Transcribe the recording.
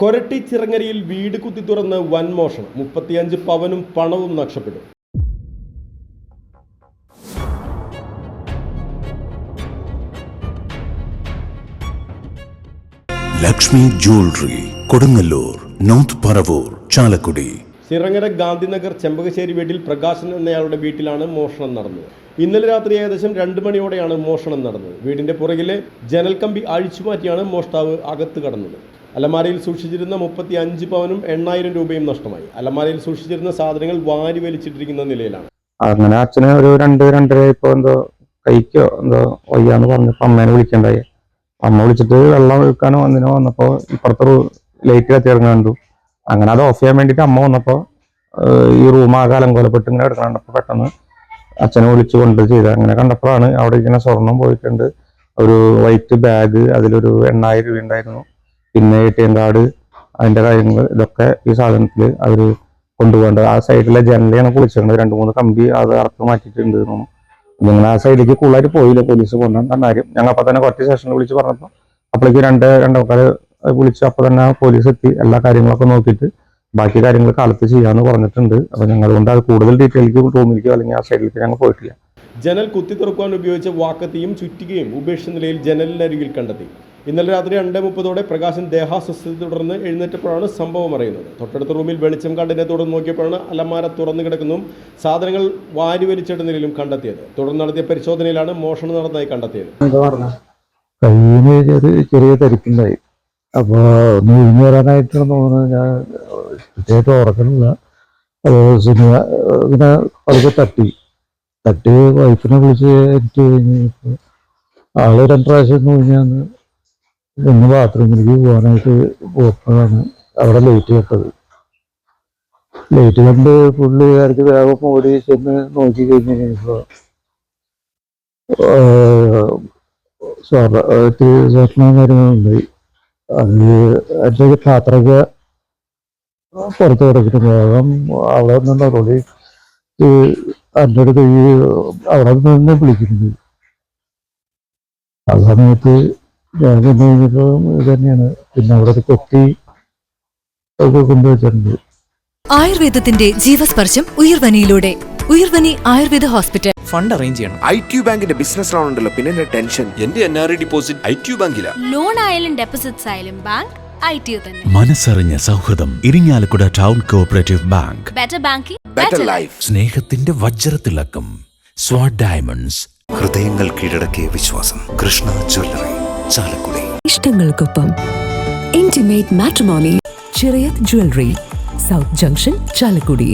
കൊരട്ടി ചിറങ്ങരയിൽ വീട് കുത്തി തുറന്ന് വൻ മോഷണം. മുപ്പത്തിയഞ്ച് പവനും പണവും നഷ്ടപ്പെട്ടു. Lakshmi jewellery Kodungallur north Paravur Chalakudy. Chirangara Gandhinagar Chembakassery വീട്ടിൽ പ്രകാശൻ എന്നയാളുടെ വീട്ടിലാണ് മോഷണം നടന്നത്. ഇന്നലെ രാത്രി ഏകദേശം രണ്ട് മണിയോടെയാണ് മോഷണം നടന്നത്. വീടിന്റെ പുറകിലെ ജനൽ കമ്പി അഴിച്ചുമാറ്റിയാണ് മോഷ്ടാവ് അകത്ത് കടന്നത്. അലമാരയിൽ സൂക്ഷിച്ചിരുന്ന മുപ്പത്തി അഞ്ച് പവനും എണ്ണായിരം രൂപയും നഷ്ടമായി. അലമാരയിൽ സൂക്ഷിച്ചിരുന്ന സാധനങ്ങൾ വാരി വലിച്ചിട്ടിരിക്കുന്ന നിലയിലാണ്. അങ്ങനെ അച്ഛന് ഒരു രണ്ട് രണ്ടര ഇപ്പോ എന്തോ കൈക്കോ എന്തോ വയ്യാന്ന് പറഞ്ഞപ്പോ അമ്മേനെ വിളിക്കണ്ടായി. അമ്മ വിളിച്ചിട്ട് വെള്ളം ഒഴുക്കാനോ വന്നിനോ വന്നപ്പോ ഇപ്പുറത്തെ ലൈറ്റ് കത്തിയിറങ്ങാൻ കണ്ടു. അങ്ങനെ അത് ഓഫ് ചെയ്യാൻ വേണ്ടിട്ട് അമ്മ വന്നപ്പോ ഈ റൂം ആകെ അലങ്കോലപ്പെട്ട് ഇങ്ങനെ കിടക്കണം കണ്ടപ്പോ പെട്ടെന്ന് അച്ഛനെ വിളിച്ചു കൊണ്ട് ചെയ്ത് അങ്ങനെ കണ്ടപ്പോഴാണ് അവിടെ ഇങ്ങനെ സ്വർണം പോയിട്ടുണ്ട്. ഒരു വൈറ്റ് ബാഗ് അതിലൊരു എണ്ണായിരം രൂപ ഉണ്ടായിരുന്നു. പിന്നെ എ ടി എം കാർഡ് അതിന്റെ കാര്യങ്ങൾ ഇതൊക്കെ ഈ സാധനത്തിൽ അവർ കൊണ്ടുപോകേണ്ടത്. ആ സൈഡിലെ ജനലിയാണ് പൊളിച്ചിട്ടുണ്ട് രണ്ട് മൂന്ന് കമ്പി അത് അറുത്ത് മാറ്റിയിട്ടുണ്ട് നിങ്ങൾ ആ സൈഡിലേക്ക് കൂടുതലായിട്ട് പോയില്ല പോലീസ് കൊണ്ടുവന്ന കാര്യം? ഞങ്ങൾ അപ്പം തന്നെ കുറച്ച് സ്റ്റേഷനിൽ വിളിച്ച് പറഞ്ഞപ്പോൾ അപ്പോഴേക്ക് രണ്ട് രണ്ടേക്കാൾ വിളിച്ച് അപ്പൊ തന്നെ പോലീസ് എത്തി. എല്ലാ കാര്യങ്ങളൊക്കെ നോക്കിയിട്ട് ബാക്കി കാര്യങ്ങൾ കാലത്ത് ചെയ്യാമെന്ന് പറഞ്ഞിട്ടുണ്ട്. അപ്പം ഞങ്ങൾ കൊണ്ട് അത് കൂടുതൽ ഡീറ്റെയിലേക്ക് റൂമിലേക്കോ അല്ലെങ്കിൽ ആ സൈഡിലേക്ക് ഞങ്ങൾ പോയിട്ടില്ല. ജനൽ കുത്തി തുറക്കുവാൻ ഉപയോഗിച്ച വാക്കത്തെയും ചുറ്റികയും ഉപേക്ഷിച്ച നിലയിൽ ജനലിനരികിൽ കണ്ടെത്തി. ഇന്നലെ രാത്രി രണ്ട് മുപ്പതോടെ പ്രകാശൻ ദേഹാസ്വസ്ഥതയെ തുടർന്ന് എഴുന്നേറ്റപ്പോഴാണ് സംഭവം അറിയുന്നത്. തൊട്ടടുത്ത റൂമിൽ വെളിച്ചം കണ്ടതിനെ തുടർന്ന് നോക്കിയപ്പോഴാണ് അലമാര തുറന്നു കിടക്കുന്നതും സാധനങ്ങൾ വാരി വലിച്ചിട്ട നിലയിലും കണ്ടെത്തിയത്. തുടർന്ന് നടത്തിയ പരിശോധനയിലാണ് മോഷണം നടന്നതായി കണ്ടെത്തിയത്. ചെറിയ ചെറിയ അപ്പോൾ അപ്പൊ ഒന്ന് ഒഴിഞ്ഞു വരാനായിട്ടാണ് ഞാൻ പ്രത്യേകിച്ച് ഉറക്കണില്ല അത് സിനിമ ഇങ്ങനെ പതുക്കെ തട്ടി. തട്ടി വൈഫിനെ വിളിച്ച് എനിക്ക് കഴിഞ്ഞപ്പോൾ ആൾ രണ്ട് പ്രാവശ്യം ഇന്ന് ബാത്റൂമിലേക്ക് പോകാനായിട്ട് പോയപ്പോഴാണ് അവിടെ ലൈറ്റ് കെട്ടത്. ലൈറ്റ് കണ്ട് പുള്ളിക്കാർക്ക് വേഗം ഓടി ചെന്ന് നോക്കി കഴിഞ്ഞ് കഴിഞ്ഞപ്പോൾ ഇത്തിരി കാര്യങ്ങളുണ്ടായി അത് എന്റെ പാത്രമൊക്കെ പുറത്ത് കിടക്കിട്ട് വേഗം അവിടെ നിന്ന് ഈ എന്റെ അടുത്ത് അവിടെ നിന്ന് വിളിക്കുന്നത് ആ സമയത്ത് ഇത് തന്നെയാണ്. പിന്നെ അവിടെ ഒരു കൊത്തി ഒക്കെ കൊണ്ടുവച്ചിട്ടുണ്ട്. ആയുർവേദത്തിന്റെ ജീവസ്പർശം ഉയർവനിയിലൂടെ. Uyarvani Ayurveda hospital. Fund arrange ചെയ്യണം. ഐ ടി ബാങ്കിന്റെ ബിസിനസ് ലോൺ ഉണ്ടല്ലോ പിന്നെ എന്റെ ടെൻഷൻ. എന്റെ N R I deposit I T ബാങ്കിലാ. Loan ആയാലും ഡെപ്പോസിറ്റ്സ് ആയാലും ബാങ്ക് ഐ ടി തന്നെ. മനസ്സറിഞ്ഞ സൗഹൃദം Irinjalakuda town cooperative bank. Better banking better life സ്നേഹത്തിന്റെ വജ്രത്തിളക്കം സ്വാഡ് ഡയമണ്ട്സ്. ഹൃദയങ്ങൾ കീഴടക്കിയ വിശ്വാസം കൃഷ്ണ ജ്വല്ലറി. ചാലക്കുടി. ഇഷ്ടങ്ങൾക്കൊപ്പം ഇന്റിമേറ്റ് മാട്രിമോണി ചെറിയ ജ്വല്ലറി സൗത്ത് ജംഗ്ഷൻ ചാലക്കുടി.